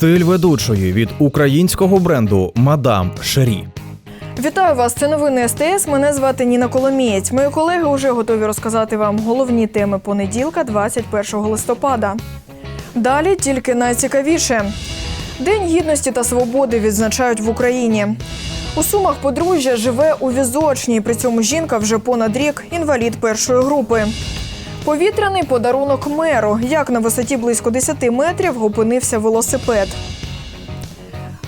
Стиль ведучої від українського бренду Мадам Шері. Вітаю вас! Це новини СТС. Мене звати Ніна Коломієць. Мої колеги вже готові розказати вам головні теми понеділка, 21 листопада. Далі тільки найцікавіше. День гідності та свободи відзначають в Україні. У Сумах подружжя живе у візочній. При цьому жінка вже понад рік інвалід першої групи. Повітряний подарунок меру. Як на висоті близько 10 метрів опинився велосипед.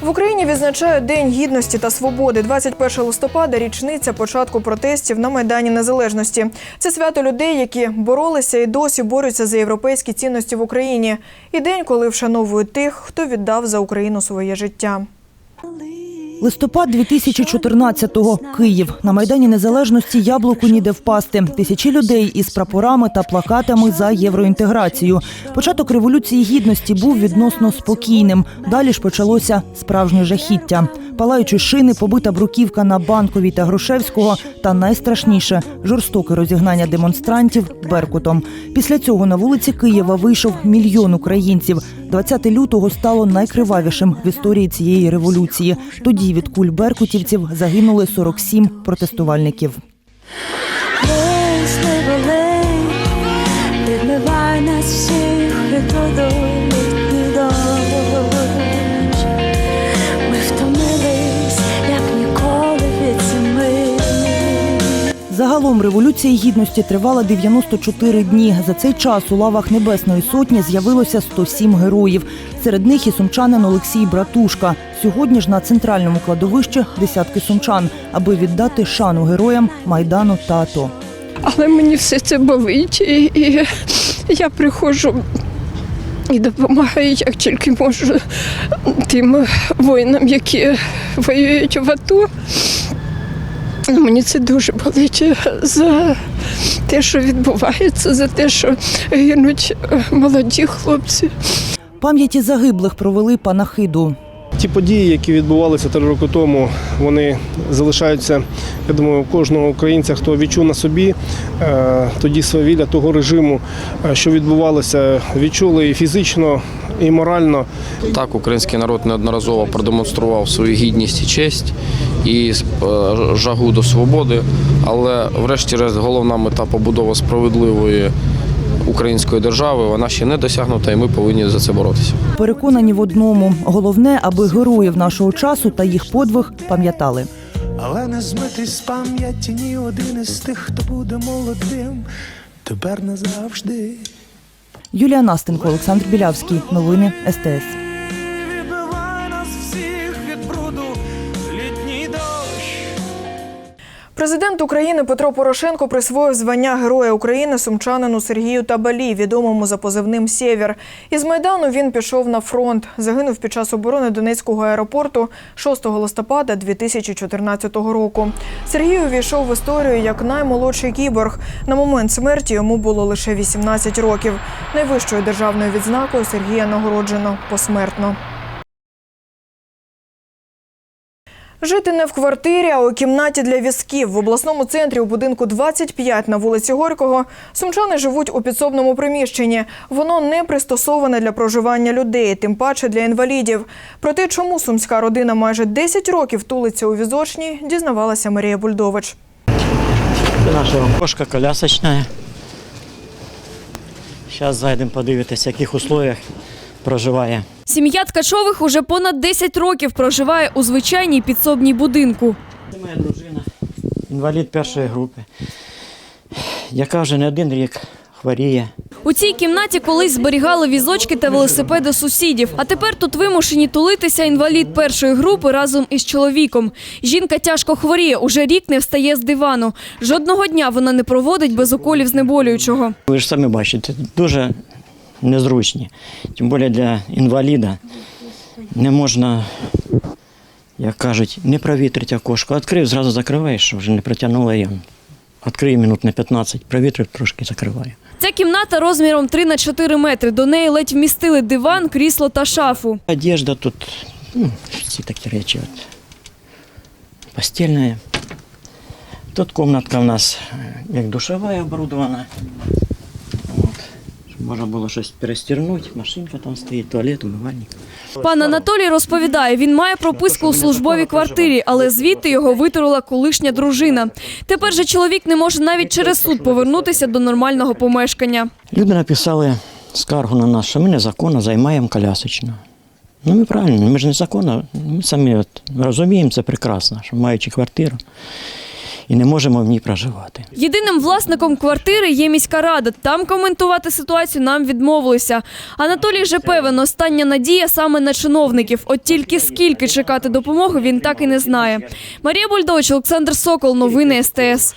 В Україні відзначають День гідності та свободи. 21 листопада річниця початку протестів на Майдані Незалежності. Це свято людей, які боролися і досі борються за європейські цінності в Україні. І день, коли вшановують тих, хто віддав за Україну своє життя. Листопад 2014-го. Київ. На Майдані Незалежності яблуку ніде впасти. Тисячі людей із прапорами та плакатами за євроінтеграцію. Початок Революції Гідності був відносно спокійним. Далі ж почалося справжнє жахіття. Палаючі шини, побита бруківка на Банковій та Грушевського та найстрашніше – жорстоке розігнання демонстрантів Беркутом. Після цього на вулиці Києва вийшов мільйон українців. 20 лютого стало найкривавішим в історії цієї революції. Тоді від куль беркутівців загинули 47 протестувальників. Відмиває нас всіх Загалом революція гідності тривала 94 дні. За цей час у лавах Небесної сотні з'явилося 107 героїв. Серед них і сумчанин Олексій Братушка. Сьогодні ж на центральному кладовищі десятки сумчан, аби віддати шану героям майдану та АТО. Але мені все це болить, і я приходжу і допомагаю, як тільки можу тим воїнам, які воюють в АТО. Ну, Мені це дуже болить за те, що відбувається, за те, що гинуть е, молоді хлопці. Пам'яті загиблих провели панахиду. Ті події, які відбувалися три роки тому, вони залишаються, я думаю, кожного українця, хто відчув на собі е, тоді свавілля того режиму, е, що відбувалося, відчули і фізично, і морально. Так, український народ неодноразово продемонстрував свою гідність і честь і е, жагу до свободи. Але, врешті-решт, головна мета побудова справедливої української держави вона ще не досягнута, і ми повинні за це боротися. Переконані в одному головне, аби героїв нашого часу та їх подвиг пам'ятали. Але не змитий з пам'яті ні один із тих, хто буде молодим, тепер назавжди. Юлія Настенко, Олександр Білявський. Новини СТС. Президент України Петро Порошенко присвоїв звання Героя України сумчанину Сергію Табалі, відомому за позивним Сєвєр. Із Майдану він пішов на фронт. Загинув під час оборони Донецького аеропорту 6 листопада 2014 року. Сергій увійшов в історію як наймолодший кіборг. На момент смерті йому було лише 18 років. Найвищою державною відзнакою Сергія нагороджено посмертно. Жити не в квартирі, а у кімнаті для візків. В обласному центрі у будинку 25 на вулиці Горького сумчани живуть у підсобному приміщенні. Воно не пристосоване для проживання людей, тим паче для інвалідів. Про те, чому сумська родина майже 10 років тулиться у візочній, дізнавалася Марія Бульдович. Це наша кошка колясочная. Зараз зайдемо подивитися, в яких условиях проживає. Сім'я Ткачових уже понад 10 років проживає у звичайній підсобній будинку. Це моя дружина, інвалід першої групи, яка вже не один рік хворіє. У цій кімнаті колись зберігали візочки та велосипеди сусідів. А тепер тут вимушені тулитися інвалід першої групи разом із чоловіком. Жінка тяжко хворіє, уже рік не встає з дивану. Жодного дня вона не проводить без уколів знеболюючого. Ви ж самі бачите, дуже незручні. Тим більше для інваліда не можна, як кажуть, не провітрити окошко. Відкрив, зразу закриваєш, щоб вже не протягнуло її. Відкрию минут на 15, провітрив, трошки закриваю. Ця кімната розміром 3 на 4 метри. До неї ледь вмістили диван, крісло та шафу. Одежда тут, ну, всі такі речі. От. Постільна. Тут комнатка у нас е, як душова оборудована. Можна було щось перестірнути, машинка там стоїть, туалет, умивальник. Пан Анатолій розповідає, він має прописку у службовій квартирі, але звідти його витурила колишня дружина. Тепер же чоловік не може навіть через суд повернутися до нормального помешкання. Люди написали скаргу на нас, що ми незаконно займаємо колясочну. Ну, ми правильно, ми ж незаконно, ми самі от розуміємо це прекрасно, що маючи квартиру і не можемо в ній проживати. Єдиним власником квартири є міська рада. Там коментувати ситуацію нам відмовилися. Анатолій же певен, остання надія саме на чиновників. От тільки скільки чекати допомоги, він так і не знає. Марія Бульдович, Олександр Сокол, новини СТС.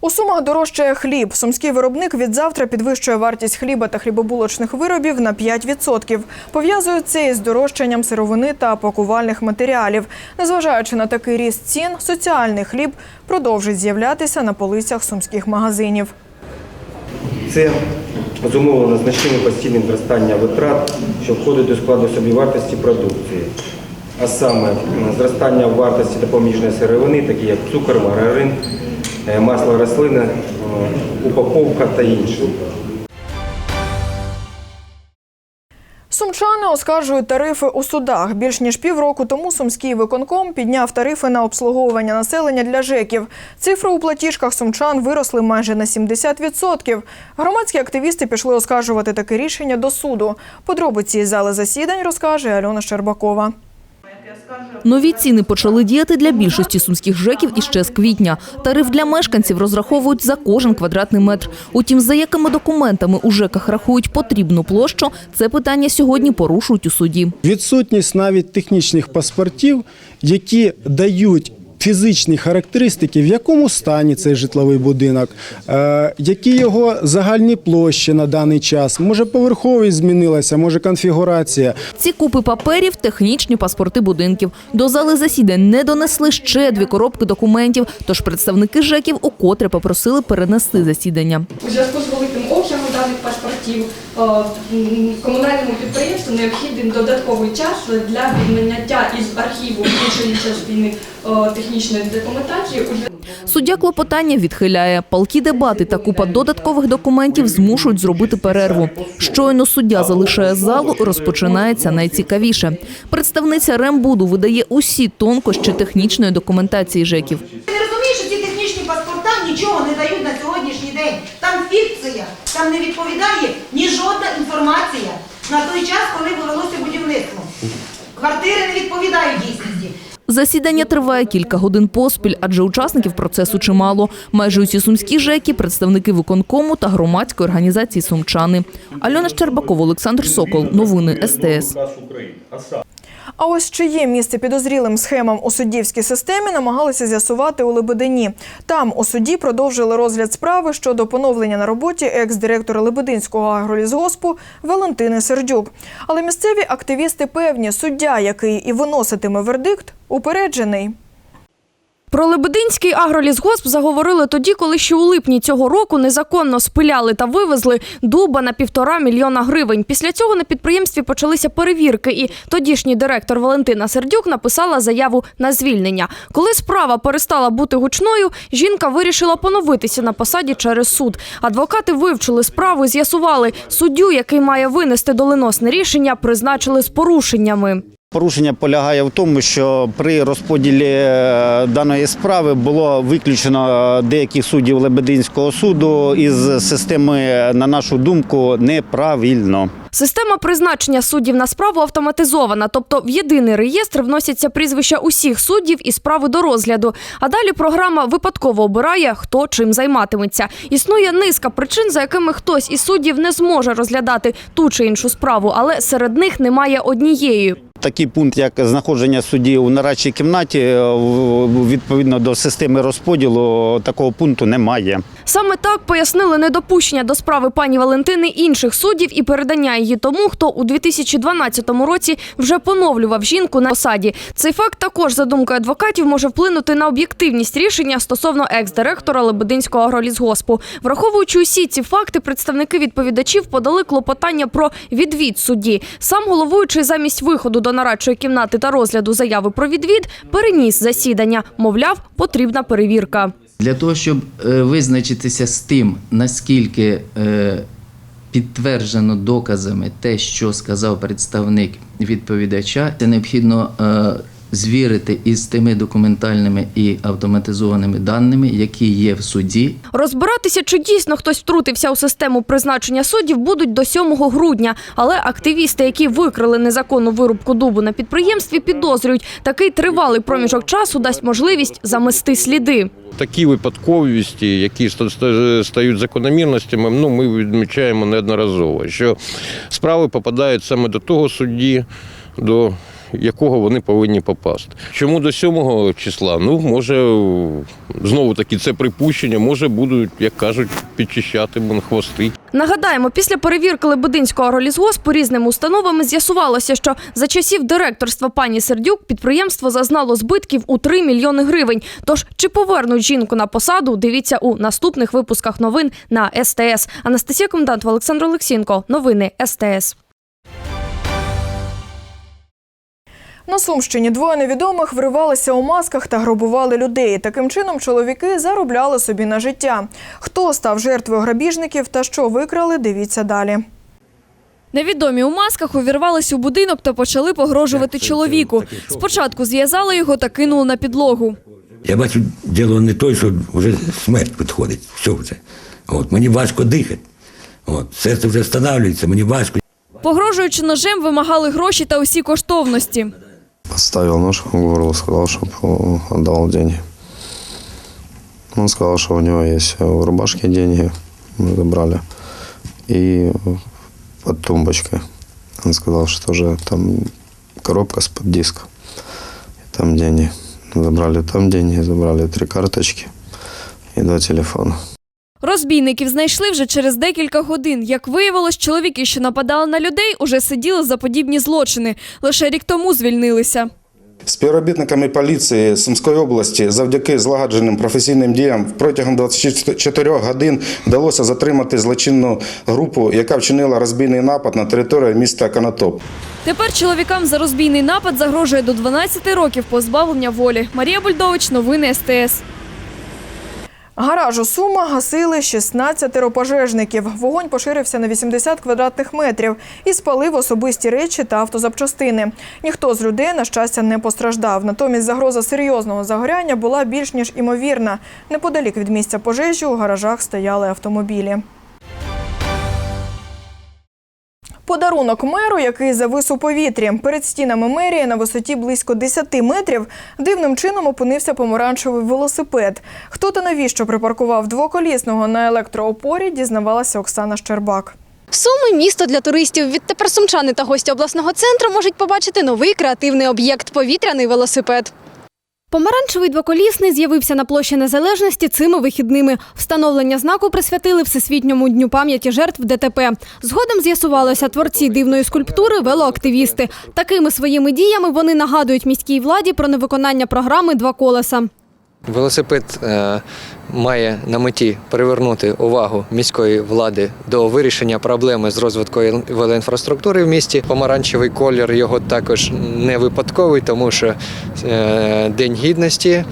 У Сумах дорожчає хліб. Сумський виробник від завтра підвищує вартість хліба та хлібобулочних виробів на 5%. Пов'язують це із дорожчанням сировини та пакувальних матеріалів. Незважаючи на такий ріст цін, соціальний хліб продовжить з'являтися на полицях сумських магазинів. Це зумовлено значним постійним зростанням витрат, що входить до складу собівартості продукції. А саме зростання вартості допоміжної сировини, такі як цукор, маргарин, масло рослини, е, упаковка та інше. Сумчани оскаржують тарифи у судах. Більш ніж півроку тому сумський виконком підняв тарифи на обслуговування населення для ЖЕКів. Цифри у платіжках сумчан виросли майже на 70%. Громадські активісти пішли оскаржувати таке рішення до суду. Подробиці із зали засідань розкаже Альона Щербакова. Нові ціни почали діяти для більшості сумських ЖЕКів іще з квітня. Тариф для мешканців розраховують за кожен квадратний метр. Утім, за якими документами у ЖЕКах рахують потрібну площу, це питання сьогодні порушують у суді. Відсутність навіть технічних паспортів, які дають фізичні характеристики, в якому стані цей житловий будинок, е, які його загальні площі на даний час. Може, поверховість змінилася, може конфігурація. Ці купи паперів – технічні паспорти будинків. До зали засідань не донесли ще дві коробки документів, тож представники ЖЕКів укотре попросили перенести засідання. У зв'язку з великим паспортів е, комунальному підприємству необхідний додатковий час для відміняття із архіву іншої частини е, технічної документації. Суддя клопотання відхиляє. Палкі дебати та купа додаткових документів змушують зробити перерву. Щойно суддя залишає залу, розпочинається найцікавіше. Представниця Рембуду видає усі тонкощі технічної документації ЖЕКів. Ти не розумієш, що ці технічні паспорта нічого не дають на сьогоднішній день. Там фікція, там не відповідає ні жодна інформація на той час, коли велося будівництво. Квартири не відповідають дійсності. Засідання триває кілька годин поспіль, адже учасників процесу чимало. Майже усі сумські ЖЕКи, представники виконкому та громадської організації «Сумчани». Альона Щербакова, Олександр Сокол. Новини СТС. А ось чиє місце підозрілим схемам у суддівській системі намагалися з'ясувати у Лебедині. Там у суді продовжили розгляд справи щодо поновлення на роботі екс-директора Лебединського агролізгоспу Валентини Сердюк. Але місцеві активісти певні, суддя, який і виноситиме вердикт, упереджений. Про Лебединський агролісгосп заговорили тоді, коли ще у липні цього року незаконно спиляли та вивезли дуба на півтора мільйона гривень. Після цього на підприємстві почалися перевірки, і тодішній директор Валентина Сердюк написала заяву на звільнення. Коли справа перестала бути гучною, жінка вирішила поновитися на посаді через суд. Адвокати вивчили справу, з'ясували суддю, який має винести доленосне рішення, призначили з порушеннями. Порушення полягає в тому, що при розподілі е, даної справи було виключено деяких суддів Лебединського суду із системи, на нашу думку, неправильно. Система призначення суддів на справу автоматизована, тобто в єдиний реєстр вносяться прізвища усіх суддів і справи до розгляду. А далі програма випадково обирає, хто чим займатиметься. Існує низка причин, за якими хтось із суддів не зможе розглядати ту чи іншу справу, але серед них немає однієї. Такий пункт, як знаходження судді у нарадчій кімнаті, е, відповідно до системи розподілу, такого пункту немає. Саме так пояснили недопущення до справи пані Валентини інших суддів і передання її тому, хто у 2012 році вже поновлював жінку на посаді. Цей факт також, за думкою адвокатів, може вплинути на об'єктивність рішення стосовно екс-директора Лебединського агролісгоспу. Враховуючи усі ці факти, представники відповідачів подали клопотання про відвід судді. Сам головуючий замість виходу до нарадчої кімнати та розгляду заяви про відвід переніс засідання. Мовляв, потрібна перевірка. Для того, щоб е, визначитися з тим, наскільки е, підтверджено доказами те, що сказав представник відповідача, це необхідно е, звірити із тими документальними і автоматизованими даними, які є в суді, Розбиратися, чи дійсно хтось втрутився у систему призначення суддів, будуть до 7 грудня. Але активісти, які викрили незаконну вирубку дубу на підприємстві, підозрюють, такий тривалий проміжок часу дасть можливість замести сліди. Такі випадковості, які ста- ста- стають закономірностями, ну, ми відмічаємо неодноразово, що справи попадають саме до того судді, до якого вони повинні попасти. Чому до 7 числа? Ну, може, знову таки, це припущення, може будуть, як кажуть, підчищати хвости. Нагадаємо, після перевірки Лебединського агролісгоспу різними установами з'ясувалося, що за часів директорства пані Сердюк підприємство зазнало збитків у 3 мільйони гривень. Тож чи повернуть жінку на посаду? Дивіться у наступних випусках новин на СТС. Анастасія Комендантова, Олександр Олексінко. Новини СТС. На Сумщині двоє невідомих вривалися у масках та грабували людей. Таким чином чоловіки заробляли собі на життя. Хто став жертвою грабіжників та що викрали, дивіться далі. Невідомі у масках увірвались у будинок та почали погрожувати чоловіку. Спочатку зв'язали його та кинули на підлогу. Я бачу, діло не той, що вже смерть підходить. Все вже. От, мені важко дихати. От, серце вже встановлюється, мені важко. Погрожуючи ножем, вимагали гроші та усі коштовності. Поставил нож в горло, сказал, чтобы отдал деньги. Он сказал, что у него есть в рубашке деньги, мы забрали. И под тумбочкой. Он сказал, что тоже там коробка с под диска. И там деньги. Забрали там деньги, забрали три карточки и два телефона. Розбійників знайшли вже через декілька годин. Як виявилось, чоловіки, що нападали на людей, уже сиділи за подібні злочини. Лише рік тому звільнилися. Співробітниками поліції Сумської області завдяки злагодженим професійним діям протягом 24 годин вдалося затримати злочинну групу, яка вчинила розбійний напад на території міста Канатоп. Тепер чоловікам за розбійний напад загрожує до 12 років позбавлення волі. Марія Бульдович, новини СТС. Гараж у Сумах гасили 16 пожежників. Вогонь поширився на 80 квадратних метрів і спалив особисті речі та автозапчастини. Ніхто з людей, на щастя, не постраждав. Натомість загроза серйозного загоряння була більш ніж імовірна. Неподалік від місця пожежі у гаражах стояли автомобілі. Подарунок меру, який завис у повітрі. Перед стінами мерії на висоті близько 10 метрів дивним чином опинився помаранчевий велосипед. Хто та навіщо припаркував двоколісного на електроопорі, дізнавалася Оксана Щербак. Суми місто для туристів. Відтепер сумчани та гості обласного центру можуть побачити новий креативний об'єкт повітряний велосипед. Помаранчевий двоколісний з'явився на площі Незалежності цими вихідними. Встановлення знаку присвятили Всесвітньому дню пам'яті жертв ДТП. Згодом з'ясувалося, творці дивної скульптури велоактивісти. Такими своїми діями вони нагадують міській владі про невиконання програми Два колеса. Велосипед е, має на меті привернути увагу міської влади до вирішення проблеми з розвиткою велоінфраструктури в місті. Помаранчевий колір його також не випадковий, тому що е, День гідності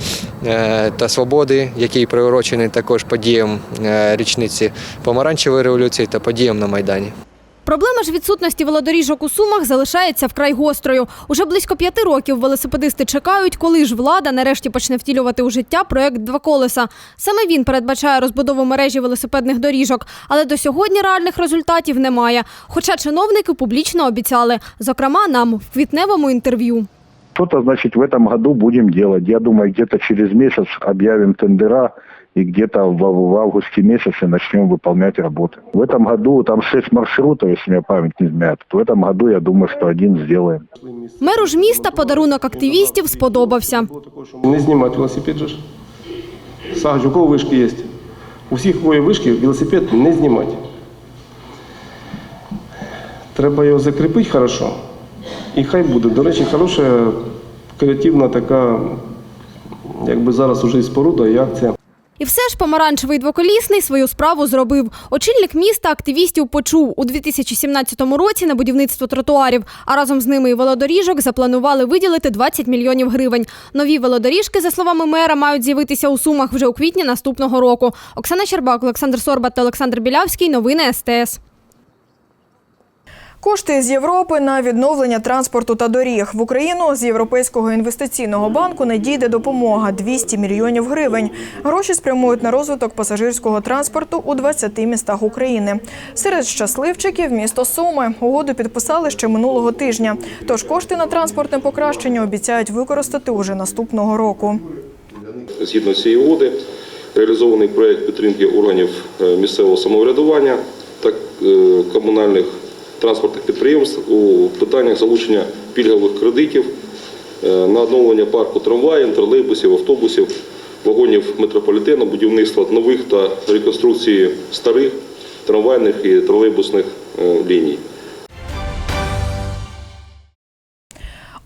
е, та свободи, який приурочений також подіям річниці помаранчевої революції та подіям на Майдані. Проблема ж відсутності велодоріжок у Сумах залишається вкрай гострою. Уже близько п'яти років велосипедисти чекають, коли ж влада нарешті почне втілювати у життя проект «Два колеса». Саме він передбачає розбудову мережі велосипедних доріжок, але до сьогодні реальних результатів немає. Хоча чиновники публічно обіцяли, зокрема нам в квітневому інтерв'ю. Что-то, значит, в этом году будем делать. Я думаю, где-то через месяц объявим тендера и где-то в, в августе месяце начнем выполнять работы. В этом году там шесть маршрутов, если меня память не изменяет. В этом году, я думаю, что один сделаем. Меру ж міста подарунок активістів сподобався. Не знімати велосипед же ж. Сагач, у кого вишки є? У всіх, у кого є вишки, велосипед не знімати. Треба його закріпити хорошо. І хай буде. До речі, хороша креативна така, якби зараз уже і споруда, і акція. І все ж помаранчевий двоколісний свою справу зробив. Очільник міста активістів почув у 2017 році на будівництво тротуарів, а разом з ними і велодоріжок запланували виділити 20 мільйонів гривень. Нові велодоріжки, за словами мера, мають з'явитися у Сумах вже у квітні наступного року. Оксана Щербак, Олександр Сорбат та Олександр Білявський. Новини СТС. Кошти з Європи на відновлення транспорту та доріг в Україну з Європейського інвестиційного банку надійде допомога 200 мільйонів гривень. Гроші спрямують на розвиток пасажирського транспорту у 20 містах України. Серед щасливчиків місто Суми угоду підписали ще минулого тижня. Тож кошти на транспортне покращення обіцяють використати уже наступного року. Згідно цієї угоди, реалізований проєкт підтримки органів е, місцевого самоврядування та е, комунальних транспортних підприємств у питаннях залучення пільгових кредитів е, на оновлення парку трамваїв, тролейбусів, автобусів, вагонів метрополітену, будівництва нових та реконструкції старих трамвайних і тролейбусних е, ліній.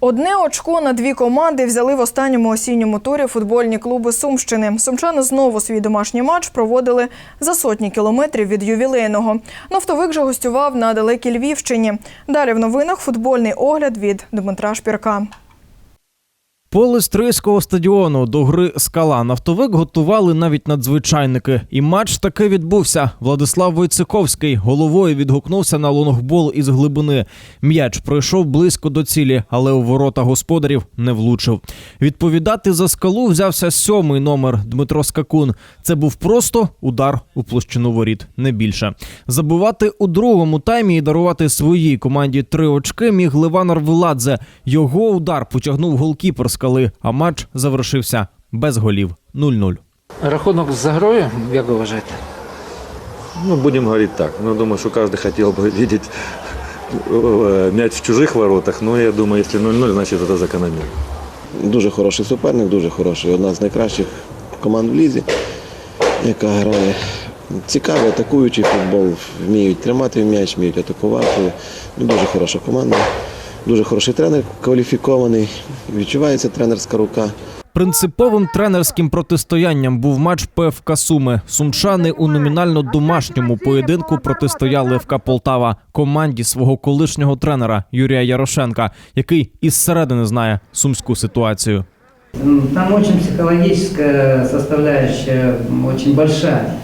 Одне очко на дві команди взяли в останньому осінньому турі футбольні клуби Сумщини. Сумчани знову свій домашній матч проводили за сотні кілометрів від ювілейного. Нафтовик же гостював на далекій Львівщині. Далі в новинах футбольний огляд від Дмитра Шпірка. Поле Стрийського стадіону до гри Скала нафтовик готували навіть надзвичайники. І матч таки відбувся. Владислав Войцеховський головою відгукнувся на лонгбол із глибини. М'яч пройшов близько до цілі, але у ворота господарів не влучив. Відповідати за скалу взявся сьомий номер Дмитро Скакун. Це був просто удар у площину воріт, не більше. Забивати у другому таймі і дарувати своїй команді три очки міг Ливан Арвеладзе. Його удар потягнув голкіпер скали, а матч завершився без голів 0-0. Рахунок за грою, як ви вважаєте? Ну, будем говорить так. Ну, думаю, что каждый хотел бы видеть э, мяч в чужих воротах. Но я думаю, если 0-0, значит это закономерно. Дуже хороший суперник, дуже хороший. Одна з найкращих команд в лізі, яка грає. Цікавий атакуючий футбол, вміють тримати м'яч, вміють атакувати. Ну, Дуже хороша команда, дуже хороший тренер, кваліфікований. Відчувається тренерська рука. Принциповим тренерським протистоянням був матч ПФК Суми. Сумчани у номінально домашньому поєдинку протистояли ФК Полтава команді свого колишнього тренера Юрія Ярошенка, який із середини знає сумську ситуацію. Там очень психологическая составляющая очень большая.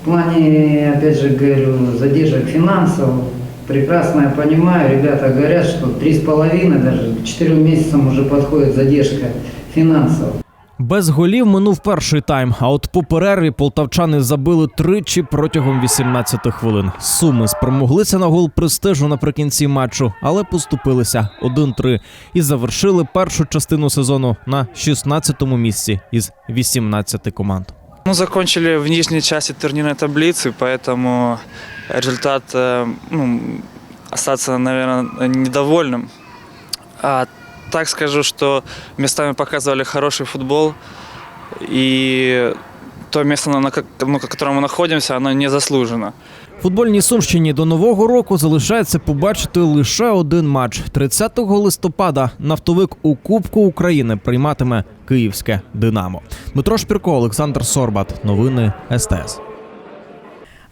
В плане, опять же говорю, задержек финансов, прекрасно я понимаю, ребята говорят, что три с половиной, даже к четырем месяцам уже подходит задержка финансов. Без голів минув перший тайм. А от по перерві полтавчани забили тричі протягом 18 хвилин. Суми спромоглися на гол престижу наприкінці матчу, але поступилися 1-3 і завершили першу частину сезону на 16-му місці із 18 команд. Ну, закончили в нижней части турнирной таблицы, поэтому результат, э, ну, остаться, наверное, недовольным. А так скажу, что местами показывали хороший футбол, и то место, на, ко- ну, на котором мы находимся, оно не заслужено. Футбольній Сумщині до нового року залишається побачити лише один матч. 30 листопада нафтовик у Кубку України прийматиме київське Динамо. Дмитро Шпірко, Олександр Сорбат. Новини СТС.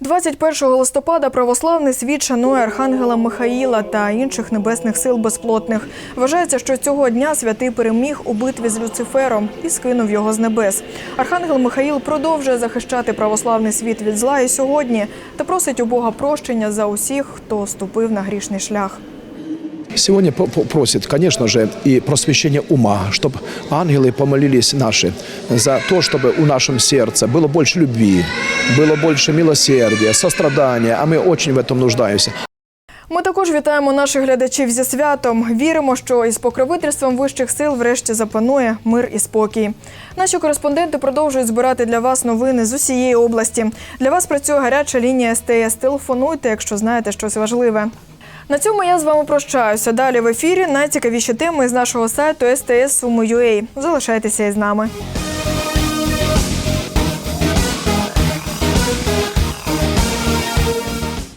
21 листопада православний світ шанує архангела Михаїла та інших небесних сил безплотних. Вважається, що цього дня святий переміг у битві з Люцифером і скинув його з небес. Архангел Михаїл продовжує захищати православний світ від зла і сьогодні та просить у Бога прощення за усіх, хто ступив на грішний шлях. Сегодня по- по- просит, конечно же, и просвещение ума, чтобы ангелы помолились наши за то, чтобы у нашем сердце было больше любви, было больше милосердия, сострадания, а мы очень в этом нуждаемся. Ми також вітаємо наших глядачів зі святом. Віримо, що із покровительством вищих сил врешті запанує мир і спокій. Наші кореспонденти продовжують збирати для вас новини з усієї області. Для вас працює гаряча лінія СТС. Телефонуйте, якщо знаєте щось важливе. На цьому я з вами прощаюся. Далі в ефірі найцікавіші теми з нашого сайту STS.Sumo.ua. Залишайтеся із нами.